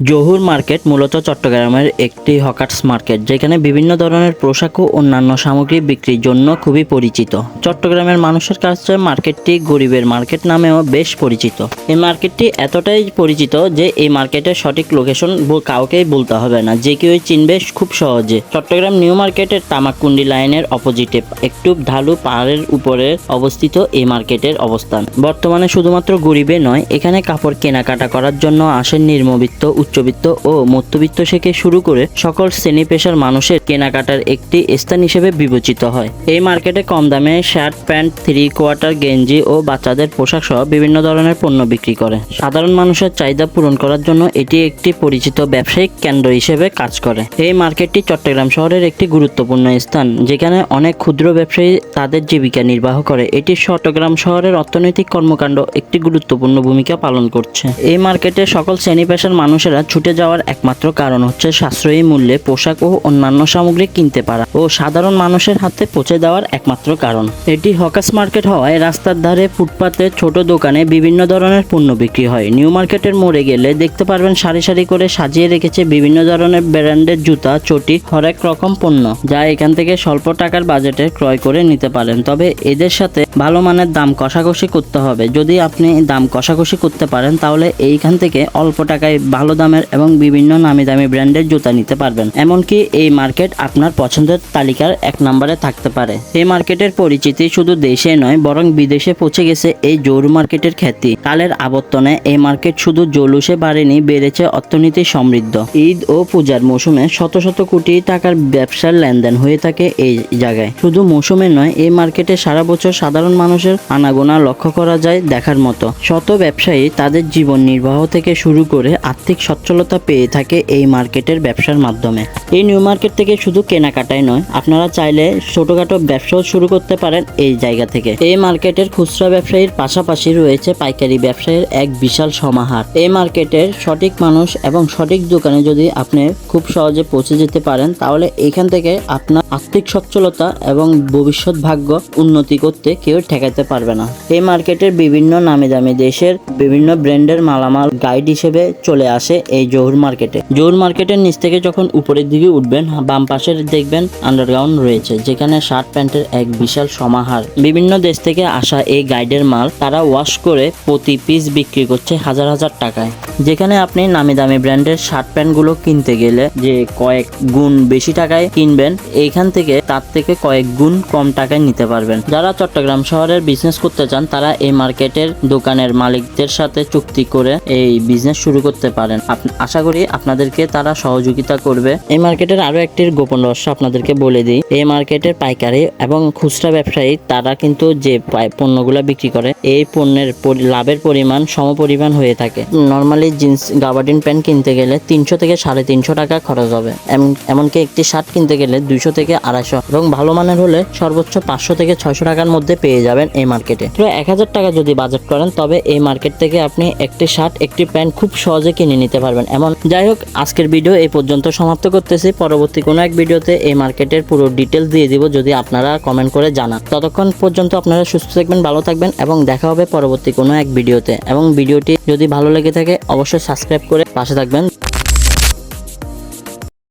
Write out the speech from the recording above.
Zahur market মূলত চট্টগ্রামের একটি হকার্স মার্কেট, যেখানে বিভিন্ন ধরনের পোশাক ও অন্যান্য সামগ্রী বিক্রির জন্য খুবই পরিচিত। চট্টগ্রামের মানুষের কাছে মার্কেটটি গরিবের মার্কেট নামেও বেশ পরিচিত। এই মার্কেটটি এতটাই পরিচিত যে এই মার্কেটের সঠিক লোকেশন কাউকেই বলতে হবে না, যে কেউ চিনবে খুব সহজে। চট্টগ্রাম নিউ মার্কেটের তামাককুন্ডি লাইনের অপোজিটে একটু ঢালু পাহাড়ের উপরে অবস্থিত এই মার্কেটের অবস্থান। বর্তমানে শুধুমাত্র গরিবে নয়, এখানে কাপড় কেনাকাটা করার জন্য আসেন নির্মবিত্ত উচ্চবিত্ত ও মধ্যবিত্ত থেকে শুরু করে সকল শ্রেণি পেশার মানুষের কেনাকাটার একটি স্থান হিসেবে বিবেচিত হয়। এই মার্কেটে কম দামে শার্ট, প্যান্ট, থ্রি কোয়ার্টার, গেঞ্জি ও বাচ্চাদের পোশাক সহ বিভিন্ন ধরনের পণ্য বিক্রি করে। সাধারণ মানুষের চাহিদা পূরণ করার জন্য এটি একটি পরিচিত ব্যবসায়িক কেন্দ্র হিসেবে কাজ করে। এই মার্কেটটি চট্টগ্রাম শহরের একটি গুরুত্বপূর্ণ স্থান, যেখানে অনেক ক্ষুদ্র ব্যবসায়ী তাদের জীবিকা নির্বাহ করে। এটি চট্টগ্রাম শহরের অর্থনৈতিক কর্মকাণ্ড একটি গুরুত্বপূর্ণ ভূমিকা পালন করছে। এই মার্কেটে সকল শ্রেণি পেশার মানুষেরা ছুটে যাওয়ার একমাত্র কারণ হচ্ছে সাশ্রয়ী মূল্যে পোশাক ও অন্যান্য সামগ্রী কিনতে পারা ও সাধারণ মানুষের হাতে পৌঁছে দেওয়ার একমাত্র কারণ। এটি হকাস মার্কেট হওয়ায় রাস্তার ধারে ফুটপাতে ছোট দোকানে বিভিন্ন ধরনের পণ্য বিক্রি হয়। নিউ মার্কেটের মোড়ে গেলে দেখতে পারবেন সারি সারি করে সাজিয়ে রেখেছে বিভিন্ন ধরনের ব্র্যান্ডের জুতা, চটি, হরেক রকম পণ্য, যা এখান থেকে স্বল্প টাকার বাজেটে ক্রয় করে নিতে পারেন। তবে এদের সাথে ভালো মানের দাম কষাকষি করতে হবে। যদি আপনি দাম কষাকষি করতে পারেন, তাহলে এইখান থেকে অল্প টাকায় ভালো দামের এবং বিভিন্ন নামি দামি ব্র্যান্ডের জুতা নিতে পারবেন। এমনকি এই মার্কেট আপনার পছন্দের তালিকার এক নম্বরে থাকতে পারে। এই মার্কেটের পরিচিতি শুধু দেশে নয়, বরং বিদেশে পৌঁছে গেছে এই জৌর মার্কেটের খ্যাতি। কালের আবর্তনে এই মার্কেট শুধু জলুসে বাড়েনি, বেড়েছে অর্থনীতি সমৃদ্ধ। ঈদ ও পূজার মৌসুমে শত শত কোটি টাকার ব্যবসার লেনদেন হয়ে থাকে এই জায়গায়। শুধু মৌসুমে নয়, এই মার্কেটে সারা বছর সাধারণ মানুষের আনাগোনা লক্ষ্য করা যায় দেখার মতো। শত ব্যবসায়ী তাদের জীবন নির্বাহ থেকে শুরু করে আর্থিক সচ্ছলতা পেয়ে থাকে এই মার্কেটের ব্যবসার মাধ্যমে। এই নিউ মার্কেট থেকে শুধু কেনাকাটাই নয়, আপনারা চাইলে ছোটখাটো ব্যবসাও শুরু করতে পারেন এই জায়গা থেকে। এই মার্কেটের খুচরা ব্যবসায়ীর পাশাপাশি রয়েছে পাইকারি ব্যবসায়ীর এক বিশাল সমাহার। এই মার্কেটের সঠিক মানুষ এবং সঠিক দোকানে যদি আপনি খুব সহজে পৌঁছে যেতে পারেন, তাহলে এখান থেকে আপনার আর্থিক সচ্ছলতা এবং ভবিষ্যৎ ভাগ্য উন্নতি করতে কেউ ঠেকাতে পারবে না। এই মার্কেটের বিভিন্ন নামি দামি দেশের বিভিন্ন ব্র্যান্ডের মালামাল গাইড হিসেবে চলে আসে এই জহুর মার্কেটে জহুর মার্কেটের নিচ থেকে যখন উপরের দিকে উঠবেন, বাম পাশে দেখবেন আন্ডারগ্রাউন্ড রয়েছে, যেখানে শার্ট প্যান্টের এক বিশাল সমাহার। বিভিন্ন দেশ থেকে আসা এই গাইডের মাল, তারা ওয়াশ করে প্রতি পিস বিক্রি করছে হাজার হাজার টাকায়। যেখানে আপনি নামি দামি ব্র্যান্ডের শার্ট প্যান্টগুলো কিনতে গেলে যে কয়েক গুণ বেশি টাকায় কিনবেন, এইখান থেকে তার থেকে কয়েক গুণ কম টাকায় নিতে পারবেন। যারা চট্টগ্রাম শহরের বিজনেস করতে চান, তারা এই মার্কেটের দোকানের মালিকদের সাথে চুক্তি করে এই বিজনেস শুরু করতে পারেন। আশা করি আপনাদেরকে তারা সহযোগিতা করবে। এই মার্কেটের আরও একটি গোপন রহস্য আপনাদেরকে বলে দিই। এই মার্কেটের পাইকারি এবং খুচরা ব্যবসায়ী তারা কিন্তু যে পণ্যগুলো বিক্রি করে, এই পণ্যের লাভের পরিমাণ সমপরিমাণ হয়ে থাকে। নর্মালি জিন্স, গাবার্ডিন প্যান্ট কিনতে গেলে তিনশো থেকে সাড়ে তিনশো টাকা খরচ হবে। এমন- এমনকি একটি শার্ট কিনতে গেলে দুইশো থেকে আড়াইশো এবং ভালো মানের হলে সর্বোচ্চ পাঁচশো থেকে ছয়শো টাকার মধ্যে পেয়ে যাবেন এই মার্কেটে। তো এক হাজার টাকা যদি বাজেট করেন, তবে এই মার্কেট থেকে আপনি একটি শার্ট, একটি প্যান্ট খুব সহজে কিনে নিতে পারবেন। এমন, যাই হোক, আজকের ভিডিও এই পর্যন্ত সমাপ্ত করতেছি। পরবর্তী কোনো এক ভিডিওতে এই মার্কেটের পুরো ডিটেলস দিয়ে দিব, যদি আপনারা কমেন্ট করে জানান। ততক্ষণ পর্যন্ত আপনারা সুস্থ থাকবেন, ভালো থাকবেন এবং দেখা হবে পরবর্তী কোনো এক ভিডিওতে। এবং ভিডিওটি যদি ভালো লেগে থাকে, অবশ্যই সাবস্ক্রাইব করে পাশে থাকবেন।